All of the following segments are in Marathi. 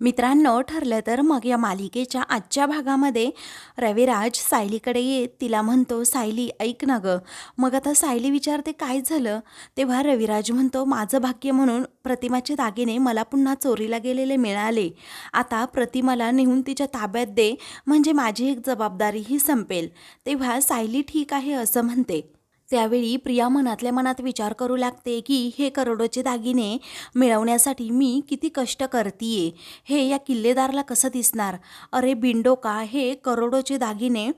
मित्रांनो ठरलं तर मग या मालिकेच्या आजच्या भागामध्ये रविराज सायलीकडे येत तिला म्हणतो सायली ऐक ना गं. मग आता सायली विचारते काय झालं? तेव्हा रविराज म्हणतो माझं भाग्य म्हणून प्रतिमाचे दागिने मला पुन्हा चोरीला गेलेले मिळाले. आता प्रतिमाला नेऊन तिच्या ताब्यात दे म्हणजे माझी एक जबाबदारीही संपेल. तेव्हा सायली ठीक आहे असं म्हणते. त्यावेळी प्रिया मनातल्या मनात विचार करू लागते की हे करोडोचे दागिने मिळवण्यासाठी मी किती कष्ट करतीये. हे या किल्लेदारला कसं दिसणार? अरे बिंडोका हे करोडोचे दागिने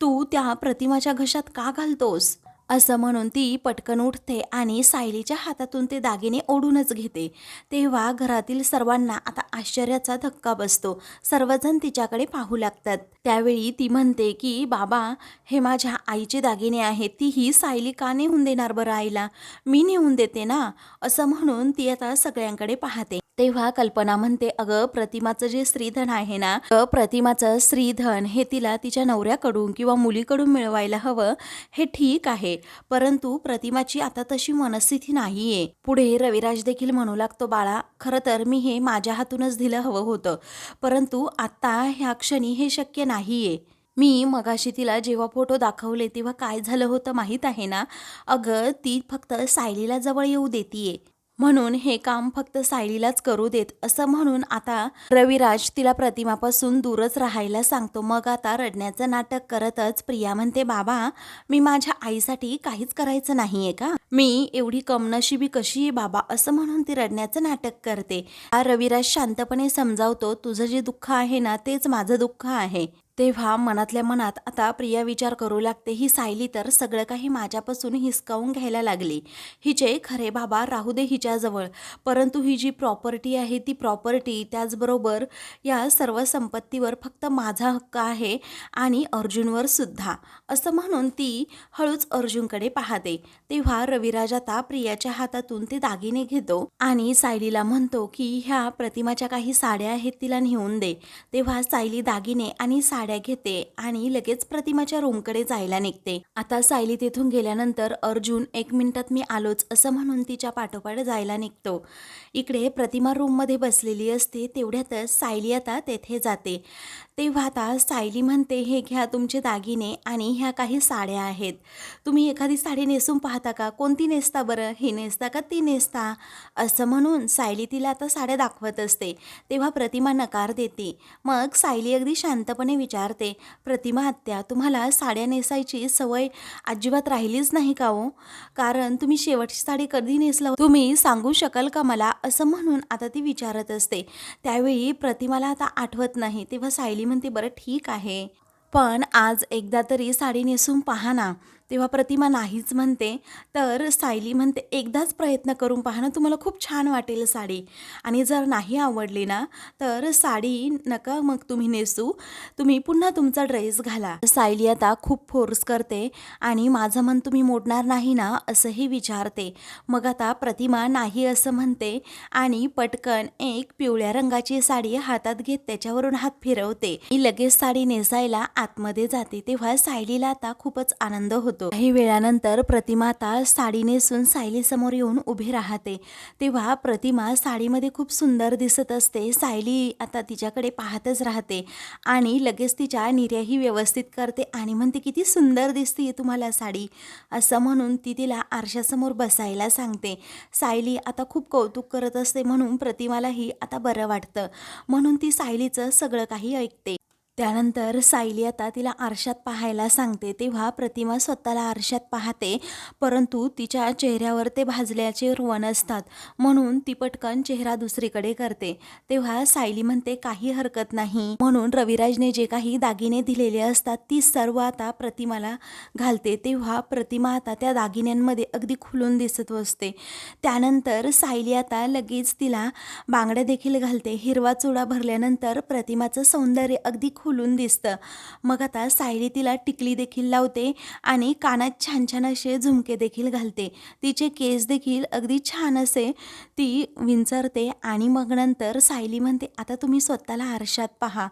तू त्या प्रतिमाच्या घशात का घालतोस? असं म्हणून ती पटकन उठते आणि सायलीच्या हातातून ते दागिने ओढूनच घेते. तेव्हा घरातील सर्वांना आता आश्चर्याचा धक्का बसतो. सर्वजण तिच्याकडे पाहू लागतात. त्यावेळी ती म्हणते की बाबा हे माझ्या आईचे दागिने आहेत. ती ही सायली का नेऊन देणार बरं आईला? मी नेऊन देते ना? असं म्हणून ती आता सगळ्यांकडे पाहते. तेव्हा कल्पना म्हणते अगं प्रतिमाचं जे स्त्रीधन आहे ना प्रतिमाचं स्त्रीधन हे तिला तिच्या नवऱ्याकडून किंवा मुलीकडून मिळवायला हवं हे ठीक आहे. परंतु प्रतिमाची आता तशी मनस्थिती नाहीये. पुढे रविराज देखील म्हणू लागतो बाळा खरं तर मी हे माझ्या हातूनच दिलं हवं होतं. परंतु आता ह्या क्षणी हे शक्य नाहीये. मी मगाशी तिला जेव्हा फोटो दाखवले तेव्हा काय झालं होतं माहीत आहे ना? अगं ती फक्त सायलीला जवळ येऊ देतीये. म्हणून हे काम फक्त सायलीलाच करू देत असं म्हणून आता रविराज तिला प्रतिमापासून दूरच राहायला सांगतो. मग आता रडण्याचं नाटक करतच प्रिया म्हणते बाबा मी माझ्या आईसाठी काहीच करायचं नाहीये का? मी एवढी कमनशिबी कशी आहे बाबा? असं म्हणून ती रडण्याचं नाटक करते. हा रविराज शांतपणे समजावतो तुझं जे दुःख आहे ना तेच माझं दुःख आहे. तेव्हा मनातल्या मनात आता प्रिया विचार करू लागते. ही सायली तर सगळं काही माझ्यापासून हिसकावून घ्यायला लागली. हिचे खरे बाबा राहू दे हिच्याजवळ. परंतु ही जी प्रॉपर्टी आहे ती प्रॉपर्टी त्याचबरोबर या सर्व संपत्तीवर फक्त माझा हक्क आहे आणि अर्जुनवर सुद्धा. असं म्हणून ती हळूच अर्जुनकडे पाहते. तेव्हा रविराज आता प्रियाच्या हातातून ते दागिने घेतो आणि सायलीला म्हणतो की ह्या प्रतिमाच्या काही साड्या आहेत तिला नेऊन दे. तेव्हा सायली दागिने आणि साड्या घेते आणि लगेच प्रतिमाच्या रूमकडे जायला निघते. आता सायली तिथून गेल्यानंतर अर्जुन एक मिनिटात मी आलोच असं म्हणून तिच्या पाठोपाठ जायला निघतो. इकडे प्रतिमा रूममध्ये बसलेली असते तेवढ्यातच सायली आता तेथे जाते. तेव्हा आता सायली म्हणते हे घ्या तुमचे दागिने आणि ह्या काही साड्या आहेत. तुम्ही एखादी साडी नेसून पाहता का? कोणती नेसता बरं? ही नेसता का ती नेसता? असं म्हणून सायली तिला आता साड्या दाखवत असते. तेव्हा प्रतिमा नकार देते. मग सायली अगदी शांतपणे विचारते प्रतिमा आत्या तुम्हाला साड्या नेसायची सवय अजिबात राहिलीच नाही का हो? कारण तुम्ही शेवटची साडी कधी नेसला? तुम्ही सांगू शकाल का मला? असं म्हणून आता ती विचारत असते. त्यावेळी प्रतिमाला आता आठवत नाही. तेव्हा सायली म्हणते बरं ठीक आहे. पण आज एकदा तरी साडी नेसून पहा ना. तेव्हा प्रतिमा नाहीच म्हणते. तर सायली म्हणते एकदाच प्रयत्न करून पहा ना तुम्हाला खूप छान वाटेल साडी. आणि जर नाही आवडली ना तर साडी नका मग तुम्ही नेसू. तुम्ही पुन्हा तुमचा ड्रेस घाला. सायली आता खूप फोर्स करते आणि माझं मन तुम्ही मोडणार नाही ना असंही विचारते. मग आता प्रतिमा नाही असं म्हणते आणि पटकन एक पिवळ्या रंगाची साडी हातात घेत त्याच्यावरून हात फिरवते. मी लगेच साडी नेसायला आतमध्ये जाते तेव्हा सायलीला आता खूपच आनंद होतो. काही वेळानंतर प्रतिमा आता साडी नेसून सायली समोर येऊन उभी राहते. तेव्हा प्रतिमा साडीमध्ये खूप सुंदर दिसत असते. सायली आता तिच्याकडे पाहतच राहते आणि लगेच तिच्या निर्याही व्यवस्थित करते आणि म्हणते किती सुंदर दिसते तुम्हाला साडी. असं म्हणून ती तिला आरशासमोर बसायला सांगते. सायली आता खूप कौतुक करत असते म्हणून प्रतिमालाही आता बरं वाटतं. म्हणून ती सायलीचं सगळं काही ऐकते. त्यानंतर सायली आता तिला आरशात पाहायला सांगते. तेव्हा प्रतिमा स्वतःला आरशात पाहते परंतु तिच्या चेहऱ्यावर ते भाजल्याचे रोवण असतात. म्हणून ती पटकन चेहरा दुसरीकडे करते. तेव्हा सायली म्हणते काही हरकत नाही. म्हणून रविराजने जे काही दागिने दिलेले असतात ती सर्व आता प्रतिमाला घालते. तेव्हा प्रतिमा आता त्या दागिन्यांमध्ये अगदी खुलून दिसत असते. त्यानंतर सायली आता लगेच तिला बांगड्या देखील घालते. हिरवा चुडा भरल्यानंतर प्रतिमाचं सौंदर्य अगदी खुलून दिसतं. मग आता सायली तिला टिकली देखील लावते आणि कानात छान छान असे झुमके देखील घालते. तिचे केस देखील अगदी छान असे ती विंचरते आणि मग नंतर सायली म्हणते आता तुम्ही स्वतःला आरशात पहा.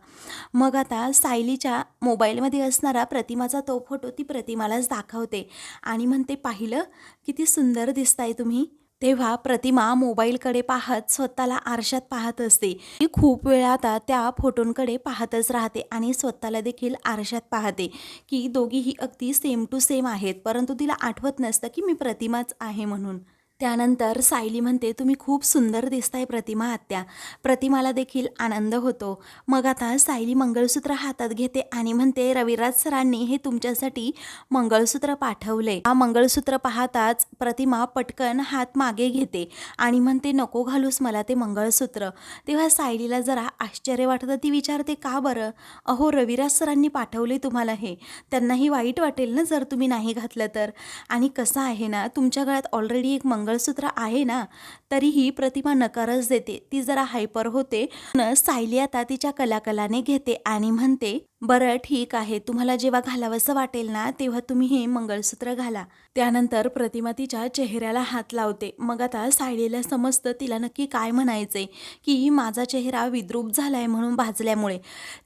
मग आता सायलीच्या मोबाईलमध्ये असणारा प्रतिमाचा तो फोटो ती प्रतिमालाच दाखवते आणि म्हणते पाहिलं किती सुंदर दिसताय तुम्ही. तेव्हा प्रतिमा मोबाईलकडे पाहत स्वतःला आरशात पाहत असते. ती खूप वेळा आता त्या फोटोंकडे पाहतच राहते आणि स्वतःला देखील आरशात पाहते. की दोघीही अगदी सेम टू सेम आहेत परंतु तिला आठवत नसतं की मी प्रतिमाच आहे म्हणून. त्यानंतर सायली म्हणते तुम्ही खूप सुंदर दिसताय प्रतिमा आत्या. प्रतिमाला देखील आनंद होतो. मग आता सायली मंगळसूत्र हातात घेते आणि म्हणते रविराज सरांनी हे तुमच्यासाठी मंगळसूत्र पाठवले. हा मंगळसूत्र पाहताच प्रतिमा पटकन हात मागे घेते आणि म्हणते नको घालूस मला ते मंगळसूत्र. तेव्हा सायलीला जरा आश्चर्य वाटतं ती विचारते का बरं? अहो रविराज सरांनी पाठवले तुम्हाला हे. त्यांनाही वाईट वाटेल ना जर तुम्ही नाही घातलं तर. आणि कसं आहे ना तुमच्या गळ्यात ऑलरेडी एक मंगळसूत्र आहे ना तरीही प्रतिमा नकारच देते. ती जरा हायपर होते. न सायली आता तिच्या कलाकलाने घेते आणि म्हणते बरं ठीक आहे. तुम्हाला जेव्हा घालावंसं वाटेल ना तेव्हा तुम्ही हे मंगळसूत्र घाला. त्यानंतर प्रतिमा तिच्या चेहऱ्याला हात लावते. मग आता सायलीला समजतं तिला नक्की काय म्हणायचंय की माझा चेहरा विद्रूप झालाय म्हणून भाजल्यामुळे.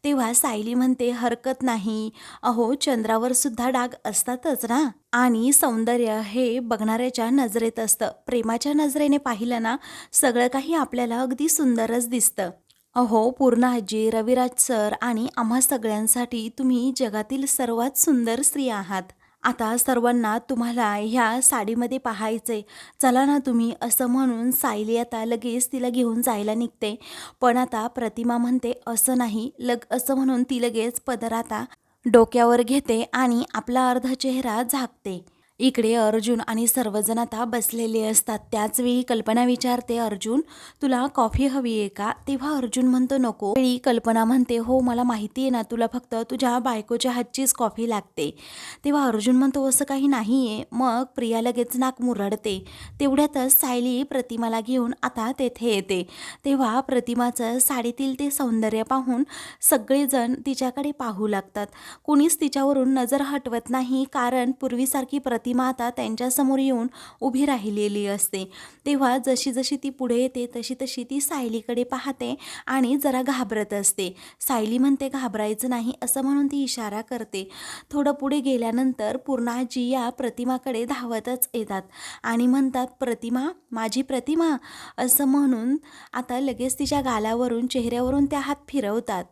तेव्हा सायली म्हणते हरकत नाही. अहो चंद्रावर सुद्धा डाग असतातच ना. आणि सौंदर्य हे बघणाऱ्याच्या नजरेत असतं. प्रेमाच्या नजरेने पाहिलं ना सगळं काही आपल्याला अगदी सुंदरच दिसतं. अहो पूर्ण आजी रविराज सर आणि आम्हा सगळ्यांसाठी तुम्ही जगातील सर्वात सुंदर स्त्री आहात. आता सर्वांना तुम्हाला ह्या साडीमध्ये पाहायचे चला ना तुम्ही असं म्हणून सायली आता लगेच तिला घेऊन जायला निघते. पण आता प्रतिमा म्हणते असं नाही लग असं म्हणून ती लगेच पदर आता डोक्यावर घेते आणि आपला अर्धा चेहरा झाकते. इकडे अर्जुन आणि सर्वजण आता बसलेले असतात. त्याचवेळी कल्पना विचारते अर्जुन तुला कॉफी हवी आहे का? तेव्हा अर्जुन म्हणतो नको. वेळी कल्पना म्हणते हो मला माहिती आहे ना तुला फक्त तुझ्या बायकोच्या हातचीच कॉफी लागते. तेव्हा अर्जुन म्हणतो असं काही नाही आहे मग प्रिया लगेच नाक मुरडते. तेवढ्यातच सायली प्रतिमाला घेऊन आता तेथे येते. तेव्हा प्रतिमाचं साडीतील ते सौंदर्य पाहून सगळेजण तिच्याकडे पाहू लागतात. कुणीच तिच्यावरून नजर हटवत नाही कारण पूर्वीसारखी प्रतिमा आता त्यांच्यासमोर येऊन उभी राहिलेली असते. तेव्हा जशी जशी ती पुढे येते तशी तशी ती सायलीकडे पाहते आणि जरा घाबरत असते. सायली म्हणते घाबरायचं नाही असं म्हणून ती इशारा करते. थोडं पुढे गेल्यानंतर पूर्णाजी या प्रतिमाकडे धावतच येतात आणि म्हणतात प्रतिमा माझी प्रतिमा असं म्हणून आता लगेच तिच्या गालावरून चेहऱ्यावरून त्या हात फिरवतात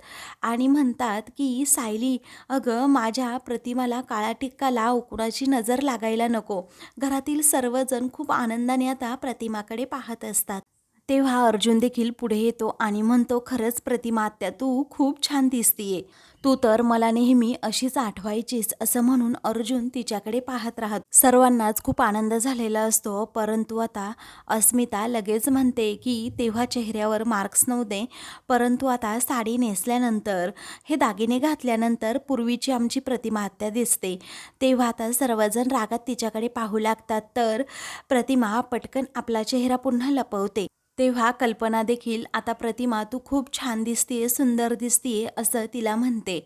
आणि म्हणतात की सायली अगं माझ्या प्रतिमाला काळा टिक्का लाव कुणाची नजर लागायला नको. घरातील सर्वजण खूप आनंदाने आता प्रतिमाकडे पाहत असतात. तेव्हा अर्जुन देखील पुढे येतो आणि म्हणतो खरंच प्रतिमात्या तू खूप छान दिसतीये. तू तर मला नेहमी अशीच आठवायचीस असं म्हणून अर्जुन तिच्याकडे पाहत राहत. सर्वांनाच खूप आनंद झालेला असतो परंतु आता अस्मिता लगेच म्हणते की तेव्हा चेहऱ्यावर मार्क्स नव्हते परंतु आता साडी नेसल्यानंतर हे दागिने घातल्यानंतर पूर्वीची आमची प्रतिमात्या दिसते. तेव्हा आता सर्वजण रागात तिच्याकडे पाहू लागतात तर प्रतिमा पटकन आपला चेहरा पुन्हा लपवते. तेव्हा कल्पना देखील आता प्रतिमा तू खूप छान दिसतीये सुंदर दिसतीये असं तिला म्हणते.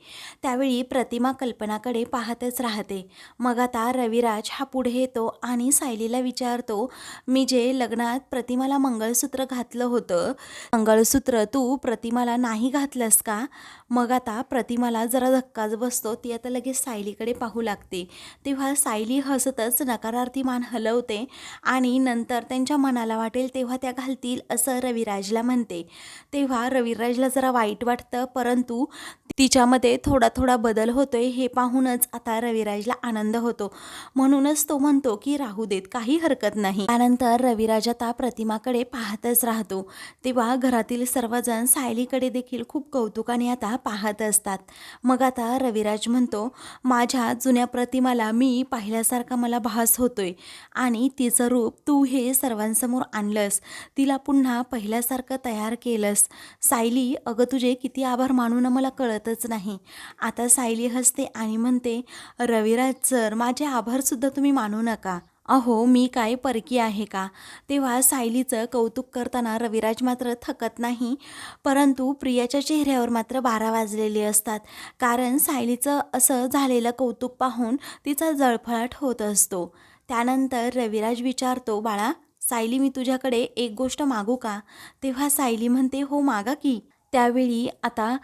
त्यावेळी प्रतिमा कल्पनाकडे पाहतच राहते. मग आता रविराज हा पुढे येतो आणि सायलीला विचारतो मी जे लग्नात प्रतिमाला मंगळसूत्र घातलं होतं मंगळसूत्र तू प्रतिमाला नाही घातलंस का? मग आता प्रतिमाला जरा धक्काच बसतो. ती आता लगेच सायलीकडे पाहू लागते. तेव्हा सायली हसतच नकारार्थी मान हलवते आणि नंतर त्यांच्या मनाला वाटेल तेव्हा त्या घालतील असं रविराजला म्हणते. तेव्हा रविराजला जरा वाईट वाटतं परंतु तिच्यामध्ये थोडा थोडा बदल होतोय हे पाहूनच आता रविराजला आनंद होतो. म्हणूनच तो म्हणतो की राहू देत काही हरकत नाही. त्यानंतर रविराज आता प्रतिमाकडे पाहतच राहतो. तेव्हा घरातील सर्वजण सायलीकडे देखील खूप कौतुकाने आता पाहत असतात. मग आता रविराज म्हणतो माझ्या जुन्या प्रतिमाला मी पाहिल्यासारखा मला भास होतोय आणि तिचं रूप तू हे सर्वांसमोर आणलंस. तिला पुन्हा पहिल्यासारखं तयार केलंस. सायली अगं तुझे किती आभार मानून मला कळतच नाही. आता सायली हसते आणि म्हणते रविराज सर माझे आभारसुद्धा तुम्ही मानू नका. अहो मी काय परकी आहे का? तेव्हा सायलीचं कौतुक करताना रविराज मात्र थकत नाही परंतु प्रियाच्या चेहऱ्यावर मात्र बारा वाजलेले असतात. कारण सायलीचं असं झालेलं कौतुक पाहून तिचा जळफळाट होत असतो. त्यानंतर रविराज विचारतो बाळा सायली मी तुझ्याकडे एक गोष्ट मागू का? तेव्हा सायली म्हणते हो मागा की. त्यावेळी आता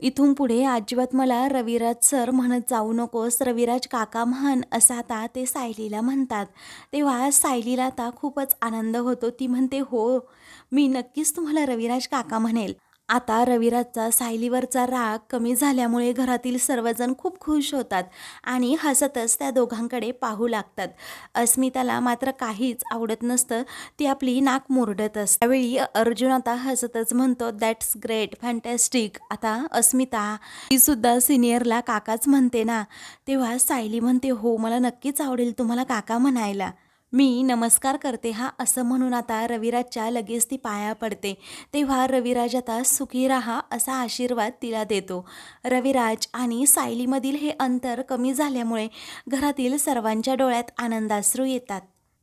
इथून पुढे अजिबात मला रविराज सर म्हणत जाऊ नकोस रविराज काका म्हण असं आता ते सायलीला म्हणतात. तेव्हा सायलीला आता खूपच आनंद होतो. ती म्हणते हो मी नक्कीच तुम्हाला रविराज काका म्हणेल. आता रविराजचा सायलीवरचा राग कमी झाल्यामुळे घरातील सर्वजण खूप खुश होतात आणि हसतच त्या दोघांकडे पाहू लागतात. अस्मिताला मात्र काहीच आवडत नसतं. ती आपली नाक मुरडत असते. त्यावेळी अर्जुन आता हसतच म्हणतो दॅट्स ग्रेट फॅन्टॅस्टिक आता अस्मिता ही सुद्धा सिनियरला काकाच म्हणते ना. तेव्हा सायली म्हणते हो मला नक्कीच आवडेल तुम्हाला काका म्हणायला. मी नमस्कार करते हा असं म्हणून आता रविराजच्या लगेच ती पाया पडते. तेव्हा रविराज आता सुखी राहा असा आशीर्वाद तिला देतो. रविराज आणि सायलीमधील हे अंतर कमी झाल्यामुळे घरातील सर्वांच्या डोळ्यात आनंदाश्रू येतात.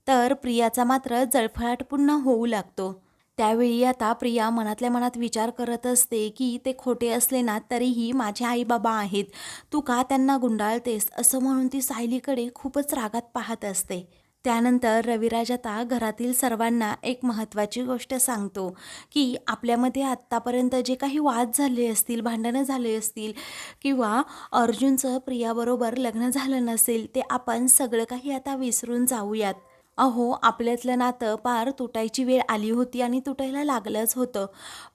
तर प्रियाचा मात्र जळफळाट पुन्हा होऊ लागतो. त्यावेळी आता प्रिया मनातल्या मनात विचार करत असते की ते खोटे असले ना तरीही माझे आई बाबा आहेत. तू का त्यांना गुंडाळतेस असं म्हणून ती सायलीकडे खूपच रागात पाहत असते. त्यानंतर रविराज आता घरातील सर्वांना एक महत्त्वाची गोष्ट सांगतो की आपल्यामध्ये आत्तापर्यंत जे काही वाद झाले असतील भांडणं झाले असतील किंवा अर्जुनचं प्रियाबरोबर लग्न झालं नसेल ते आपण सगळं काही आता विसरून जाऊयात. अहो आपल्यातलं नातं पार तुटायची वेळ आली होती आणि तुटायला लागलंच होतं.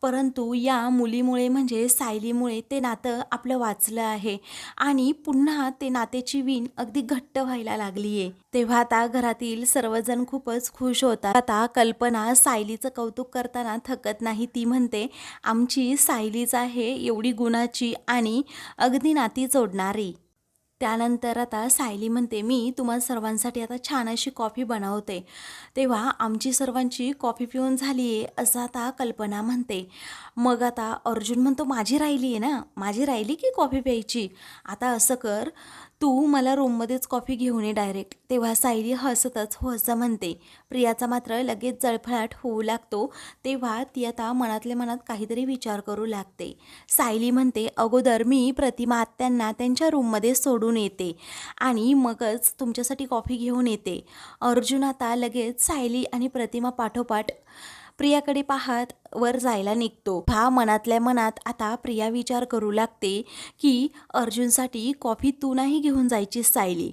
परंतु या मुलीमुळे म्हणजे सायलीमुळे ते नातं आपलं वाचलं आहे आणि पुन्हा ते नातेची वीण अगदी घट्ट व्हायला लागली आहे तेव्हा आता घरातील सर्वजण खूपच खुश होतात. आता कल्पना सायलीचं कौतुक करताना थकत नाही ती म्हणते आमची सायलीच आहे एवढी गुणाची आणि अगदी नाती जोडणारी. त्यानंतर आता सायली म्हणते मी तुम्हा सर्वांसाठी आता छान अशी कॉफी बनवते. तेव्हा आमची सर्वांची कॉफी पिऊन झाली आहे असं आता कल्पना म्हणते. मग आता अर्जुन म्हणतो माझी राहिली आहे ना? माझी राहिली की कॉफी प्यायची? आता असं कर. तू मला रूममध्येच कॉफी घेऊन ये डायरेक्ट तेव्हा सायली हसतच हो असं म्हणते. प्रियाचा मात्र लगेच जळफळाट होऊ लागतो. तेव्हा ती आता मनातल्या मनात काहीतरी विचार करू लागते. सायली म्हणते अगोदर मी प्रतिमा आत्यांना त्यांच्या रूममध्ये सोडून येते आणि मगच तुमच्यासाठी कॉफी घेऊन येते. अर्जुन आता लगेच सायली आणि प्रतिमा पाठोपाठ प्रियाकडे पाहत वर जायला निघतो. भा मनातल्या मनात आता प्रिया विचार करू लागते की अर्जुनसाठी कॉफी तू नाही घेऊन जायची सायली.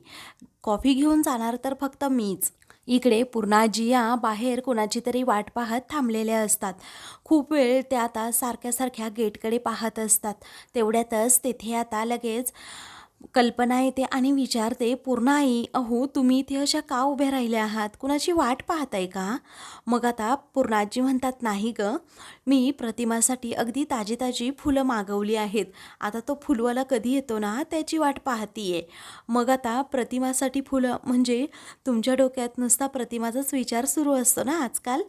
कॉफी घेऊन जाणार तर फक्त मीच. इकडे पूर्णाजी जिया बाहेर कोणाची तरी वाट पाहत थांबलेल्या असतात. खूप वेळ त्या आता सारख्या सारख्या गेटकडे पाहत असतात. तेवढ्यातच तेथे आता लगेच कल्पना येते आणि विचारते पूर्ण आई अहो तुम्ही इथे अशा का उभ्या राहिल्या आहात? कुणाची वाट पाहताय का? मग आता पूर्णाजी म्हणतात नाही ग मी प्रतिमासाठी अगदी ताजी ताजी फुलं मागवली आहेत. आता तो फुलवाला कधी येतो ना त्याची वाट पाहतीये. मग आता प्रतिमासाठी फुलं म्हणजे तुमच्या डोक्यात नुसता प्रतिमाचाच विचार सुरू असतो ना आजकाल?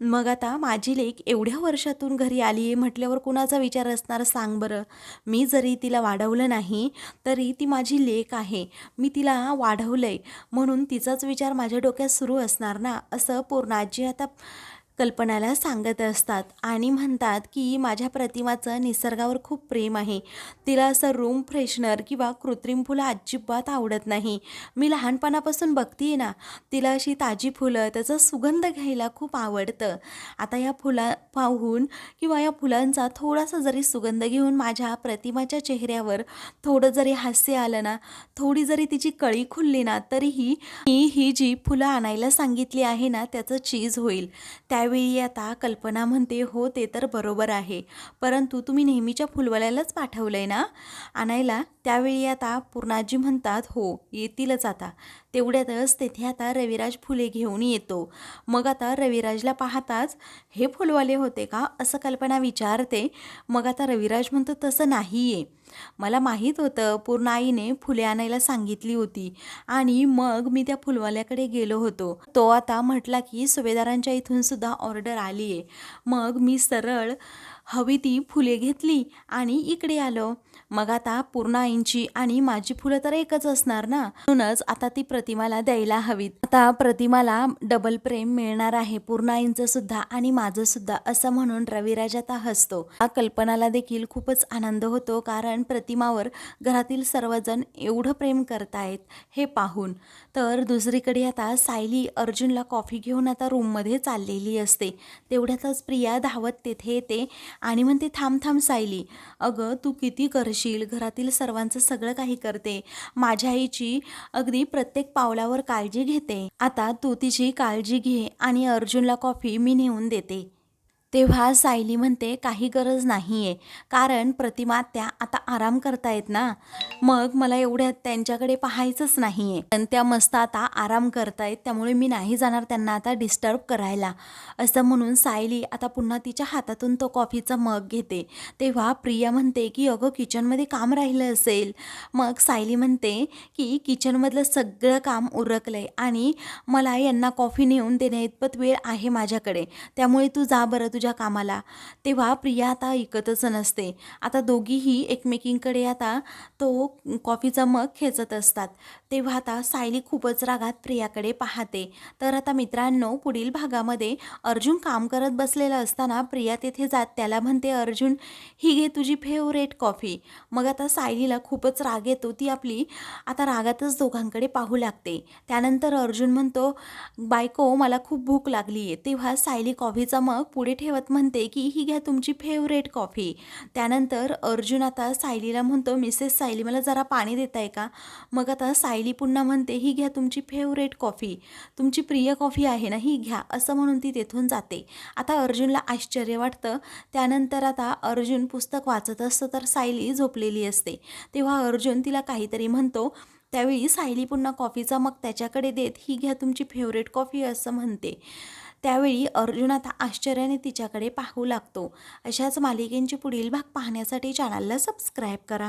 मग आता माझी लेख एवढ्या वर्षातून घरी आली आहे म्हटल्यावर कुणाचा विचार असणार सांग बरं. मी जरी तिला वाढवलं नाही तरी ती माझी लेख आहे. मी तिला वाढवलं आहे म्हणून तिचाच विचार माझ्या डोक्यात सुरू असणार ना? असं पूर्णाजी आता कल्पनाला सांगत असतात आणि म्हणतात की माझ्या प्रतिमाचं निसर्गावर खूप प्रेम आहे. तिला असं रूम फ्रेशनर किंवा कृत्रिम फुलं अजिबात आवडत नाही. मी लहानपणापासून बघते ना तिला अशी ताजी फुलं त्याचा सुगंध घ्यायला खूप आवडतं. आता या फुला पाहून किंवा या फुलांचा थोडासा जरी सुगंध घेऊन माझ्या प्रतिमाच्या चेहऱ्यावर थोडं जरी हास्य आलं ना थोडी जरी तिची कळी खुलली ना तरीही मी ही जी फुलं आणायला सांगितली आहे ना त्याचं चीज होईल. त्या त्यावेळी आता कल्पना म्हणते हो ते तर बरोबर आहे. परंतु तुम्ही नेहमीच्या फुलवाल्यालाच पाठवलं आहे ना? आणायला त्यावेळी आता पूर्णाजी म्हणतात हो येतीलच आता. तेवढ्यातच तेथे आता रविराज फुले घेऊन येतो. मग आता रविराजला पाहताच हे फुलवाले होते का? असं कल्पना विचारते. मग आता रविराज म्हणतो तसं नाही आहे मला माहीत होतं पूर्ण आईने फुले आणायला सांगितली होती आणि मग मी त्या फुलवाल्याकडे गेलो होतो. तो आता म्हटला की सुभेदारांच्या इथून सुद्धा ऑर्डर आली आहे मग मी सरळ हवी ती फुले घेतली आणि इकडे आलो. मग आता पूर्ण आईंची आणि माझी फुलं तर एकच असणार ना? म्हणूनच आता ती प्रतिमाला द्यायला हवीत. आता प्रतिमाला डबल प्रेम मिळणार आहे. पूर्ण आईंचं सुद्धा आणि माझं सुद्धा असं म्हणून रविराज आता हसतो. हा कल्पनाला देखील खूपच आनंद होतो कारण प्रतिमावर घरातील सर्वजण एवढं प्रेम करतायत हे पाहून. तर दुसरीकडे आता सायली अर्जुनला कॉफी घेऊन आता रूममध्ये चाललेली असते. तेवढ्यातच प्रिया धावत तेथे येते आणि म्हणते थांब थांब सायली. अगं तू किती करशील? घरातील सर्वांचं सगळं काही करते. माझ्या आईची अगदी प्रत्येक पावलावर काळजी घेते. आता तू तिची काळजी घे आणि अर्जुनला कॉफी मी नेऊन देते. तेव्हा सायली म्हणते काही गरज नाही आहे कारण प्रतिमा त्या आता आराम करतायत ना. मग मला एवढ्यात त्यांच्याकडे पाहायचंच नाही आहे पण त्या मस्त आता आराम करतायत त्यामुळे मी नाही जाणार त्यांना आता डिस्टर्ब करायला. असं म्हणून सायली आता पुन्हा तिच्या हातातून तो कॉफीचा मग घेते. तेव्हा प्रिया म्हणते की अगं किचनमध्ये काम राहिलं असेल. मग सायली म्हणते की किचनमधलं सगळं काम उरकलं आहे आणि मला यांना कॉफी नेऊन देण्याइतपत वेळ आहे माझ्याकडे. त्यामुळे तू जा बरं तुझ्या कामाला. तेव्हा प्रिया आता ऐकतच नसते. आता दोघीही एकमेकींकडे आता तो कॉफीचा मग खेचत असतात. तेव्हा आता सायली खूपच रागात प्रियाकडे पाहते. तर आता मित्रांनो पुढील भागामध्ये अर्जुन काम करत बसलेला असताना प्रिया तेथे जात त्याला म्हणते अर्जुन ही घे तुझी फेवरेट कॉफी मग आता सायलीला खूपच राग येतो. ती आपली आता रागातच दोघांकडे पाहू लागते. त्यानंतर अर्जुन म्हणतो बायको मला खूप भूक लागली आहे तेव्हा सायली कॉफीचा मग पुढे ठेव ठेवत म्हणते की ही घ्या तुमची फेवरेट कॉफी त्यानंतर अर्जुन आता सायलीला म्हणतो मिसेस सायली मला जरा पाणी देत आहे का? मग आता सायली पुन्हा म्हणते ही घ्या तुमची फेवरेट कॉफी तुमची प्रिय कॉफी आहे ना ही घ्या. असं म्हणून ती तेथून जाते. आता अर्जुनला आश्चर्य वाटतं. त्यानंतर आता अर्जुन पुस्तक वाचत असतं तर सायली झोपलेली असते. तेव्हा अर्जुन तिला काहीतरी म्हणतो. त्यावेळी सायली पुन्हा कॉफीचा मग त्याच्याकडे देत ही घ्या तुमची फेवरेट कॉफी असं म्हणते. त्यावेळी अर्जुन आता आश्चर्याने तिच्याकडे पाहू लागतो. अशाच मालिकेंची पुढील भाग पाहण्यासाठी चॅनलला सबस्क्राईब करा.